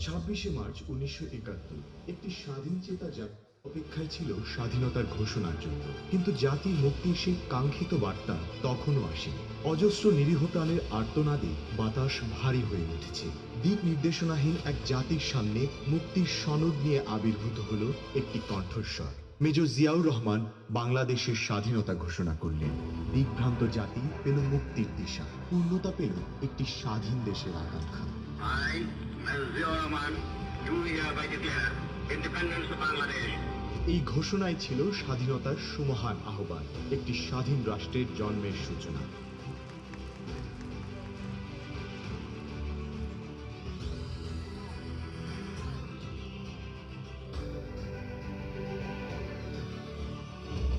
ছাব্বিশে মার্চ উনিশশো একাত্তর। একটি স্বাধীন চেতা জাতি অপেক্ষায় ছিল স্বাধীনতার ঘোষণার জন্য কিন্তু জাতির মুক্তির সেই কাঙ্ক্ষিত বার্তা তখনও আসেনি। অজস্র নিরীহ প্রাণের আর্তনাদে বাতাস ভারী হয়ে উঠেছে। দিক নির্দেশনাহীন এক জাতির সামনে মুক্তির সনদ নিয়ে আবির্ভূত হলো একটি কণ্ঠস্বর। মেজর জিয়াউর রহমান বাংলাদেশের স্বাধীনতা ঘোষণা করলেন। দিকভ্রান্ত জাতি পেল মুক্তির দিশা, পূর্ণতা পেল একটি স্বাধীন দেশের আকাঙ্ক্ষা। এই ঘোষণায় ছিল স্বাধীনতার সুমহান আহ্বান, একটি স্বাধীন রাষ্ট্রের জন্মের সূচনা।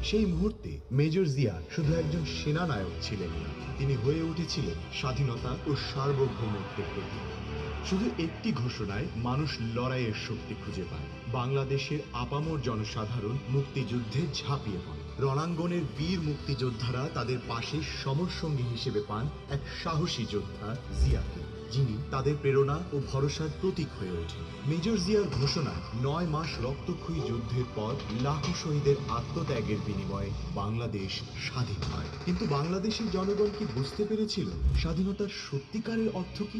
সেই মুহূর্তে মেজর জিয়া শুধু একজন সেনানায়ক ছিলেন না, তিনি হয়ে উঠেছিলেন স্বাধীনতা ও সার্বভৌমত্বের প্রতীক শুধু একটি ঘোষণায় মানুষ লড়াইয়ের শক্তি খুঁজে পায়। বাংলাদেশের আপামর জনসাধারণ মুক্তিযুদ্ধে ঝাঁপিয়ে পড়ে। রণাঙ্গনের বীর মুক্তিযোদ্ধারা তাদের পাশে সমরসঙ্গী হিসেবে পান এক সাহসী যোদ্ধা জিয়াকে। যিনি তাদের প্রেরণা ও ভরসার প্রতীক হয়ে ওঠেন। মেজর জিয়ার ঘোষণা, নয় মাস রক্তক্ষয়ী যুদ্ধের পর লাখো শহীদের আত্মত্যাগের বিনিময়ে বাংলাদেশ স্বাধীন হয়। কিন্তু বাংলাদেশের জনগণ কি বুঝতে পেরেছিল স্বাধীনতার সত্যিকারের অর্থ কি?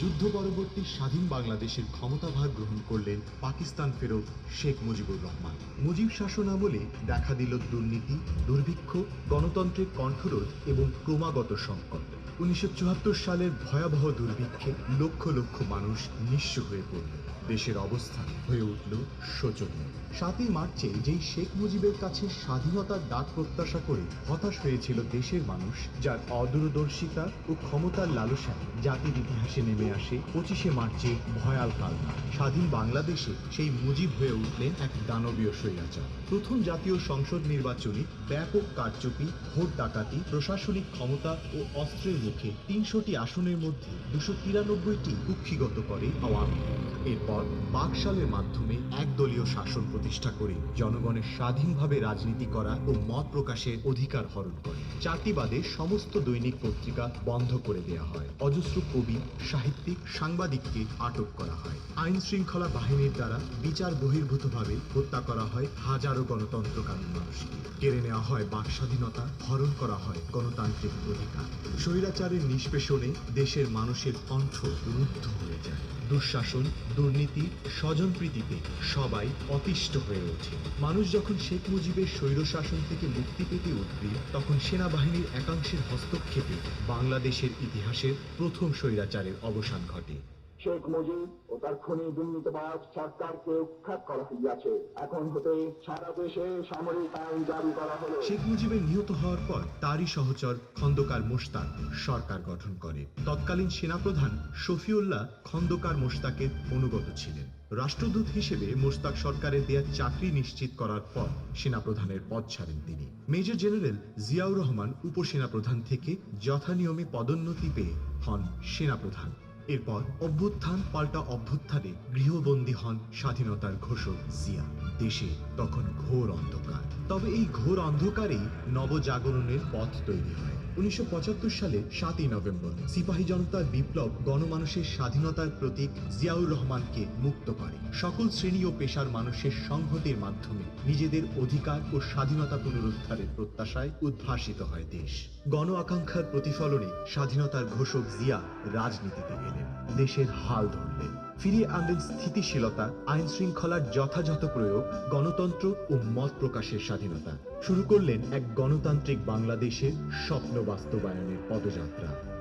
যুদ্ধ পরবর্তী স্বাধীন বাংলাদেশের ক্ষমতাভার গ্রহণ করলেন পাকিস্তান ফেরত শেখ মুজিবুর রহমান। মুজিব শাসন আমলে দেখা দিল দুর্নীতি, দুর্ভিক্ষ, গণতন্ত্রের কণ্ঠরোধ এবং ক্রমাগত সংকট। উনিশশো সালের ভয়াবহ দুর্ভিক্ষে লক্ষ লক্ষ মানুষ নিঃস্ব হয়ে পড়ল। দেশের অবস্থা হয়ে উঠল শোচনীয়। সাতই মার্চে যেই শেখ মুজিবের কাছে স্বাধীনতার ডাক প্রত্যাশা করে হতাশ হয়েছিল দেশের মানুষ, যার অদূরদর্শিতা ও ক্ষমতার লালসায় জাতির ইতিহাসে নেমে আসে পঁচিশে মার্চে ভয়াল কালনা। স্বাধীন বাংলাদেশে সেই মুজিব হয়ে উঠলেন এক দানবীয় স্বৈরাচার। প্রথম জাতীয় সংসদ নির্বাচনে ব্যাপক কারচুপি, ভোট ডাকাতি, প্রশাসনিক ক্ষমতা ও অস্ত্রের মুখে তিনশোটি আসনের মধ্যে দুশো তিরানব্বইটি কুক্ষিগত করে আওয়ামী লীগ। এরপর বাকশালের মাধ্যমে একদলীয় শাসন প্রতিষ্ঠা করে জনগণের স্বাধীনভাবে রাজনীতি করা ও মত প্রকাশের অধিকার হরণ করে। জাতিবাদে সমস্ত দৈনিক পত্রিকা বন্ধ করে দেওয়া হয়। অজস্র কবি, সাহিত্যিক, সাংবাদিককে আটক করা হয়। আইন শৃঙ্খলা বাহিনীর দ্বারা বিচার বহির্ভূতভাবে হত্যা করা হয় হাজারো গণতন্ত্রকামী মানুষকে। কেড়ে নেওয়া হয় বাক স্বাধীনতা, হরণ করা হয় গণতান্ত্রিক অধিকার। স্বৈরাচারের নিষ্পেষণে দেশের মানুষের কণ্ঠ রুদ্ধ হয়ে যায়। দুঃশাসন, দুর্নীতি, স্বজনপ্রীতিতে সবাই অতিষ্ঠ হয়ে ওঠে। মানুষ যখন শেখ মুজিবের স্বৈরশাসন থেকে মুক্তি পেতে উঠবে তখন সেনাবাহিনীর একাংশের হস্তক্ষেপে বাংলাদেশের ইতিহাসের প্রথম স্বৈরাচারের অবসান ঘটে। শেখ মুজিব ও তার খনি দুর্নীতিবাজ সরকারকে উৎখাত করা হইয়াছে। এখন হতে সারা দেশে সামরিক আইন জারি করা হলো। শেখ মুজিবের নিহত হওয়ার পর তারই সহচর খন্দকার মোশতাক সরকার গঠন করে। তৎকালীন সেনাপ্রধান শফিউল্লাহ খন্দকার মোশতাকের অনুগত ছিলেন। রাষ্ট্রদূত হিসেবে মোশতাক সরকারের দেয়া চাকরি নিশ্চিত করার পর সেনাপ্রধানের পদ ছাড়েন তিনি। মেজর জেনারেল জিয়াউর রহমান উপসেনাপ্রধান থেকে যথানিয়মে পদোন্নতি পেয়ে হন সেনাপ্রধান। এরপর অভ্যুত্থান পাল্টা অভ্যুত্থানে গৃহবন্দী হন স্বাধীনতার ঘোষক জিয়া। দেশে তখন ঘোর অন্ধকার। তবে এই ঘোর অন্ধকারেই নবজাগরণের পথ তৈরি হয়। উনিশশো সালে সাতই নভেম্বর সিপাহী জনতার বিপ্লব গণমানুষের স্বাধীনতার প্রতীক জিয়াউর রহমানকে মুক্ত করে। সকল শ্রেণি ও পেশার মানুষের সংহতির মাধ্যমে নিজেদের অধিকার ও স্বাধীনতা পুনরুদ্ধারের প্রত্যাশায় উদ্ভাসিত হয় দেশ। গণ আকাঙ্ক্ষার প্রতিফলনে স্বাধীনতার ঘোষক জিয়া রাজনীতিতে এলেন। দেশের হাল ধরলেন। ফিরিয়ে আনলেন স্থিতিশীলতা আইন শৃঙ্খলার যথাযথ প্রয়োগ, গণতন্ত্র ও মত প্রকাশের স্বাধীনতা। শুরু করলেন এক গণতান্ত্রিক বাংলাদেশের স্বপ্ন বাস্তবায়নের পদযাত্রা।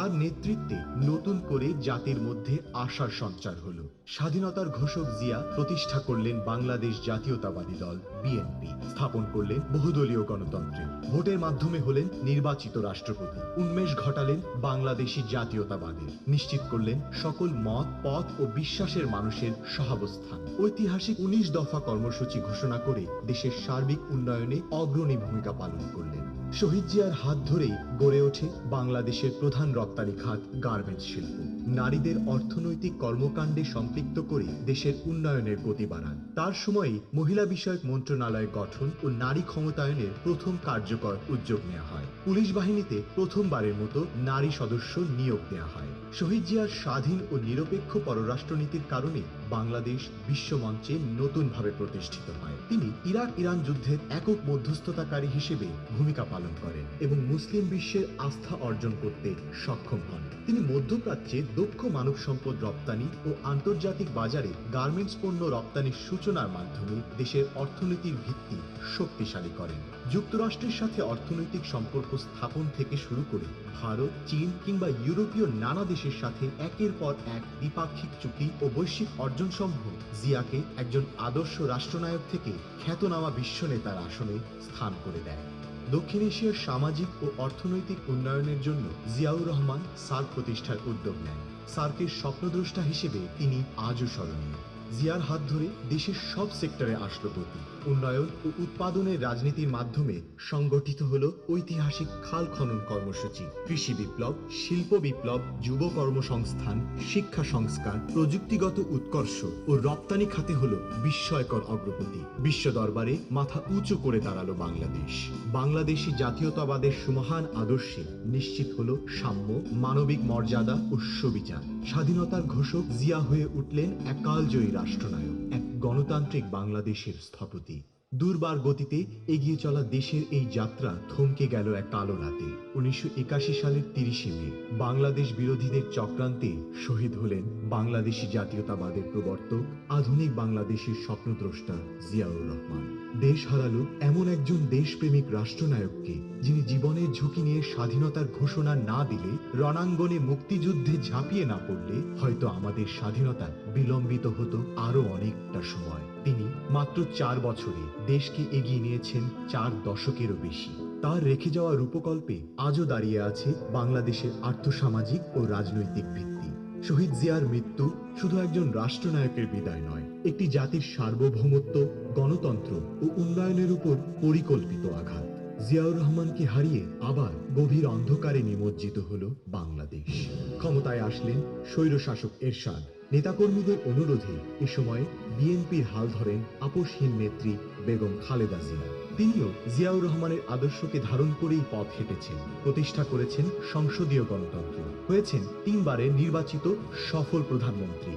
তার নেতৃত্বে নতুন করে জাতির মধ্যে আশার সঞ্চার হলো। স্বাধীনতার ঘোষক জিয়া প্রতিষ্ঠা করলেন বাংলাদেশ জাতীয়তাবাদী দল, বিএনপি। স্থাপন করলেন বহুদলীয় গণতন্ত্রে। ভোটের মাধ্যমে হলেন নির্বাচিত রাষ্ট্রপতি। উন্মেষ ঘটালেন বাংলাদেশি জাতীয়তাবাদের নিশ্চিত করলেন সকল মত, পথ ও বিশ্বাসের মানুষের সহাবস্থান। ঐতিহাসিক উনিশ দফা কর্মসূচি ঘোষণা করে দেশের সার্বিক উন্নয়নে অগ্রণী ভূমিকা পালন করলেন। শহীদ জিয়ার হাত ধরেই গড়ে ওঠে বাংলাদেশের প্রধান রপ্তানি খাত গার্মেন্টস শিল্প। নারীদের অর্থনৈতিক কর্মকাণ্ডে সম্পৃক্ত করে দেশের উন্নয়নের গতি বাড়ান। তার সময়ই মহিলা বিষয়ক মন্ত্রণালয় গঠন ও নারী ক্ষমতায়নের প্রথম কার্যকর উদ্যোগ নেওয়া হয়। পুলিশ বাহিনীতে প্রথমবারের মতো নারী সদস্য নিয়োগ দেওয়া হয়। শহীদ জিয়ার স্বাধীন ও নিরপেক্ষ পররাষ্ট্রনীতির কারণে বাংলাদেশ বিশ্বমঞ্চে নতুনভাবে প্রতিষ্ঠিত হয়। তিনি ইরাক ইরান যুদ্ধের একক মধ্যস্থতাকারী হিসেবে ভূমিকা পালন করেন এবং মুসলিম বিশ্বের আস্থা অর্জন করতে সক্ষম হন। তিনি মধ্যপ্রাচ্যে দক্ষ মানব সম্পদ রপ্তানি ও আন্তর্জাতিক বাজারে গার্মেন্টস পণ্য রপ্তানির সূচনার মাধ্যমে দেশের অর্থনীতির ভিত্তি শক্তিশালী করেন। যুক্তরাষ্ট্রের সাথে অর্থনৈতিক সম্পর্ক স্থাপন থেকে শুরু করে ভারত, চীন কিংবা ইউরোপীয় নানা দেশের সাথে একের পর এক দ্বিপাক্ষিক চুক্তি ও বৈশ্বিক অর্জন সমূহ জিয়াকে একজন আদর্শ রাষ্ট্রনায়ক থেকে খ্যাতনামা বিশ্ব নেতার আসনে স্থান করে দেয়। দক্ষিণ এশিয়ার সামাজিক ও অর্থনৈতিক উন্নয়নের জন্য জিয়াউর রহমান সার্ক প্রতিষ্ঠার উদ্যোগ নেন। সার্কের স্বপ্নদ্রষ্টা হিসেবে তিনি আজও স্মরণীয়। জিয়ার হাত ধরে দেশের সব সেক্টরে আসলো গতি উন্নয়ন ও উৎপাদনের রাজনীতির মাধ্যমে সংগঠিত হলো ঐতিহাসিক খাল খনন কর্মসূচি। কৃষি বিপ্লব, শিল্প বিপ্লব, যুব কর্মসংস্থান, শিক্ষা সংস্কার, প্রযুক্তিগত উৎকর্ষ ও রপ্তানি খাতে হলো বিস্ময়কর অগ্রগতি। বিশ্ব দরবারে মাথা উঁচু করে দাঁড়াল বাংলাদেশ। বাংলাদেশি জাতীয়তাবাদের সুমহান আদর্শে নিশ্চিত হল সাম্য, মানবিক মর্যাদা ও সুবিচার। স্বাধীনতার ঘোষক জিয়া হয়ে উঠলেন এক কালজয়ী রাষ্ট্রনায়ক। এক গণতান্ত্রিক বাংলাদেশের স্থপতি। দুর্বার গতিতে এগিয়ে চলা দেশের এই যাত্রা থমকে গেল এক কালো রাতে। উনিশশো একাশি সালের তিরিশে মে, বাংলাদেশ বিরোধীদের চক্রান্তে শহীদ হলেন বাংলাদেশি জাতীয়তাবাদের প্রবর্তক, আধুনিক বাংলাদেশের স্বপ্নদ্রষ্টা জিয়াউর রহমান। দেশ হারালো এমন একজন দেশপ্রেমিক রাষ্ট্রনায়ককে, যিনি জীবনের ঝুঁকি নিয়ে স্বাধীনতার ঘোষণা না দিলে, রণাঙ্গনে মুক্তিযুদ্ধে ঝাঁপিয়ে না পড়লে, হয়তো আমাদের স্বাধীনতা বিলম্বিত হতো আরও অনেকটা সময়। তিনি মাত্র চার বছরে দেশকে এগিয়ে নিয়েছেন চার দশকেরও বেশি। তার রেখে যাওয়া রূপকল্পে আজও দাঁড়িয়ে আছে বাংলাদেশের আর্থসামাজিক ও রাজনৈতিক ভিত্তি। শহীদ জিয়ার মৃত্যু শুধু একজন রাষ্ট্রনায়কের বিদায় নয়, একটি জাতির সার্বভৌমত্ব, গণতন্ত্র ও উন্নয়নের উপর পরিকল্পিত আঘাত। জিয়াউর রহমানকে হারিয়ে আবার গভীর অন্ধকারে নিমজ্জিত হল বাংলাদেশ। ক্ষমতায় আসলেন স্বৈরশাসক এরশাদ। নেতাকর্মীদের অনুরোধে এ সময় বিএনপির হাল ধরেন আপোষহীন নেত্রী বেগম খালেদা জিয়া। তিনিও জিয়াউর রহমানের আদর্শকে ধারণ করেই পথ হেঁটেছেন। প্রতিষ্ঠা করেছেন সংসদীয় গণতন্ত্র। হয়েছেন তিনবারের নির্বাচিত সফল প্রধানমন্ত্রী।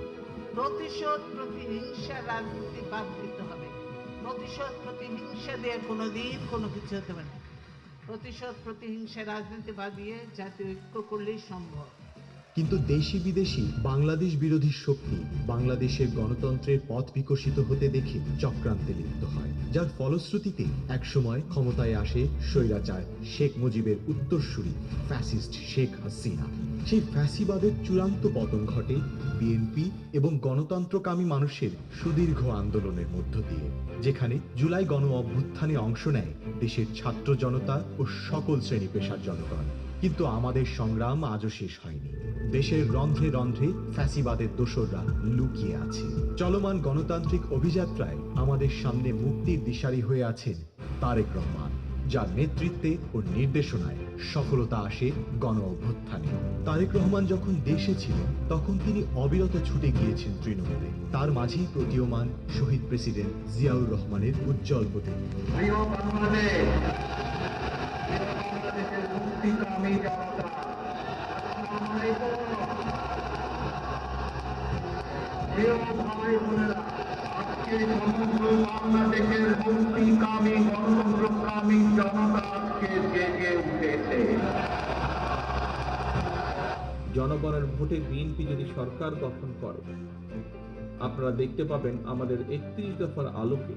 প্রতিশোধ প্রতিহিংসা রাজনীতি বাদ প্রতিশোধ, প্রতিহিংসা দিয়ে কোনো দিন কোনো কিছু হতে পারে প্রতিশোধ, প্রতিহিংসা রাজনীতি বাদ দিয়ে জাতীয় ঐক্য করলেই সম্ভব। কিন্তু দেশি বিদেশি, বাংলাদেশ বিরোধী শক্তি বাংলাদেশের গণতন্ত্রের পথ বিকশিত হতে দেখে চক্রান্তে লিপ্ত হয়, যার ফলশ্রুতিতে একসময় ক্ষমতায় আসে স্বৈরাচার শেখ মুজিবের উত্তরসূরি ফ্যাসিস্ট শেখ হাসিনা। সেই ফ্যাসিবাদের চূড়ান্ত পতন ঘটে বিএনপি এবং গণতন্ত্রকামী মানুষের সুদীর্ঘ আন্দোলনের মধ্য দিয়ে, যেখানে জুলাই গণ অভ্যুত্থানে অংশ নেয় দেশের ছাত্র জনতা ও সকল শ্রেণি পেশার জনগণ। কিন্তু আমাদের সংগ্রাম আজও শেষ হয়নি। দেশের রন্ধ্রে রন্ধ্রে ফ্যাসিবাদের দোসররা লুকিয়ে আছে। চলমান গণতান্ত্রিক অভিযাত্রায় আমাদের সামনে মুক্তির দিশারি হয়ে আছেন তারেক রহমান, যার নেতৃত্বে ও নির্দেশনায় সফলতা আসে গণ অভ্যুত্থানে। তারেক রহমান যখন দেশে ছিলেন, তখন তিনি অবিরত ছুটে গিয়েছেন তৃণমূলে। তার মাঝেই প্রতীয়মান শহীদ প্রেসিডেন্ট জিয়াউর রহমানের উজ্জ্বল প্রিয় বাংলাদেশ প্রিয় বাংলাদেশের মুক্তিকামী জনতা আসসালামু আলাইকুম। জনগণের ভোটে বিএনপি যদি সরকার গঠন করে, আপনারা দেখতে পাবেন আমাদের একত্রিশ দফার আলোকে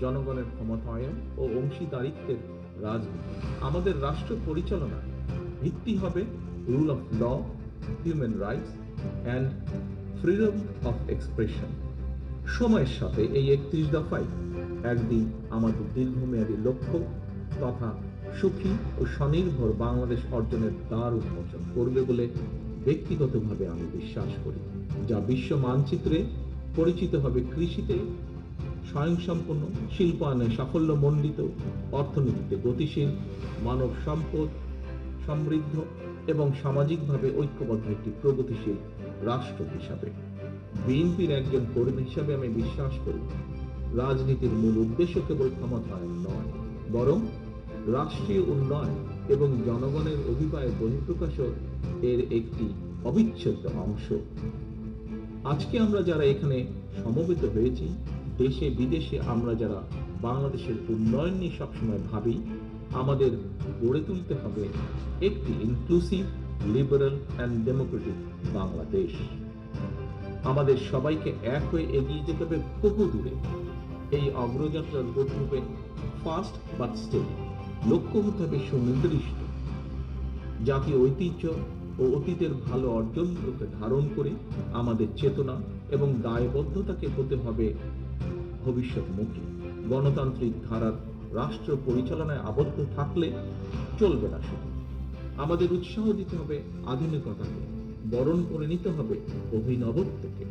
জনগণের ক্ষমতায়ন ও অংশীদারিত্বের রাজনীতি। আমাদের রাষ্ট্র পরিচালনা ভিত্তি হবে rule of law human rights and freedom of expression সময়ের সাথে এই একত্রিশ দফায় একদিন আমাদের দীর্ঘমেয়াদী লক্ষ্য তথা সুখী ও স্বনির্ভর বাংলাদেশ অর্জনের দ্বার উন্মোচন করবে বলে ব্যক্তিগতভাবে আমি বিশ্বাস করি, যা বিশ্ব মানচিত্রে পরিচিত হবে কৃষিতে স্বয়ংসম্পন্ন শিল্পায়নে সাফল্যমণ্ডিত, অর্থনীতিতে গতিশীল, মানব সম্পদ সমৃদ্ধ এবং সামাজিকভাবে ঐক্যবদ্ধ একটি প্রগতিশীল রাষ্ট্র হিসাবে। বিএনপির একজন কর্মী হিসাবে আমি বিশ্বাস করি, রাজনীতির মূল উদ্দেশ্য কেবল ক্ষমতায়ন নয়, বরং রাষ্ট্রীয় উন্নয়ন এবং জনগণের অভিপ্রায় বহিঃপ্রকাশও এর একটি অবিচ্ছেদ্য অংশ। আজকে আমরা যারা এখানে সমবেত হয়েছি দেশে বিদেশে আমরা যারা বাংলাদেশের উন্নয়ন নিয়ে সবসময় ভাবি আমাদের গড়ে তুলতে হবে একটি inclusive liberal and democratic Bangladesh. আমাদের সবাইকে এক হয়ে এগিয়ে যেতে হবে বহু দূরে। এই অগ্রযাত্রার গতি হবে ফাস্ট বাট স্টেপ লক্ষ্য হতে হবে সুনির্দিষ্ট। জাতীয় ঐতিহ্য ও অতীতের ভালো অর্জনগুলোকে ধারণ করে আমাদের চেতনা এবং দায়বদ্ধতাকে হতে হবে ভবিষ্যৎমুখী। গণতান্ত্রিক ধারার রাষ্ট্র পরিচালনায় আবদ্ধ থাকলে চলবে না শুধু আমাদের উৎসাহ দিতে হবে আধুনিকতাকে, বরণ করে নিতে হবে অভিনবত্বকে।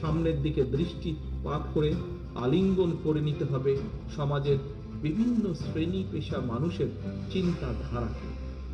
সামনের দিকে দৃষ্টিপাত করে আলিঙ্গন করে নিতে হবে সমাজের বিভিন্ন শ্রেণি পেশা মানুষের চিন্তাধারাকে,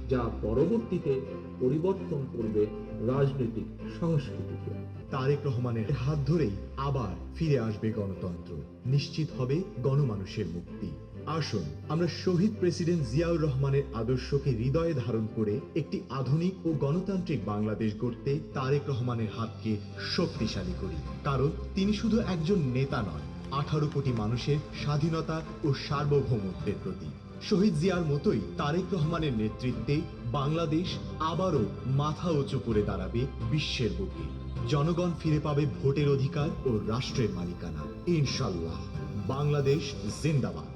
যা পরবর্তীতে পরিবর্তন করবে রাজনৈতিক সংস্কৃতিকে। তারেক রহমানের হাত ধরেই আবার ফিরে আসবে গণতন্ত্র। নিশ্চিত হবে গণমানুষের মুক্তি। আসুন, আমরা শহীদ প্রেসিডেন্ট জিয়াউর রহমানের আদর্শকে হৃদয়ে ধারণ করে একটি আধুনিক ও গণতান্ত্রিক বাংলাদেশ গড়তে তারেক রহমানের হাতকে শক্তিশালী করি। কারণ তিনি শুধু একজন নেতা নয় আঠারো কোটি মানুষের স্বাধীনতা ও সার্বভৌমত্বের প্রতীক। শহীদ জিয়ার মতোই তারেক রহমানের নেতৃত্বে বাংলাদেশ আবারও মাথা উঁচু করে দাঁড়াবে বিশ্বের বুকে। জনগণ ফিরে পাবে ভোটের অধিকার ও রাষ্ট্রের মালিকানা। ইনশাল্লাহ বাংলাদেশ জিন্দাবাদ।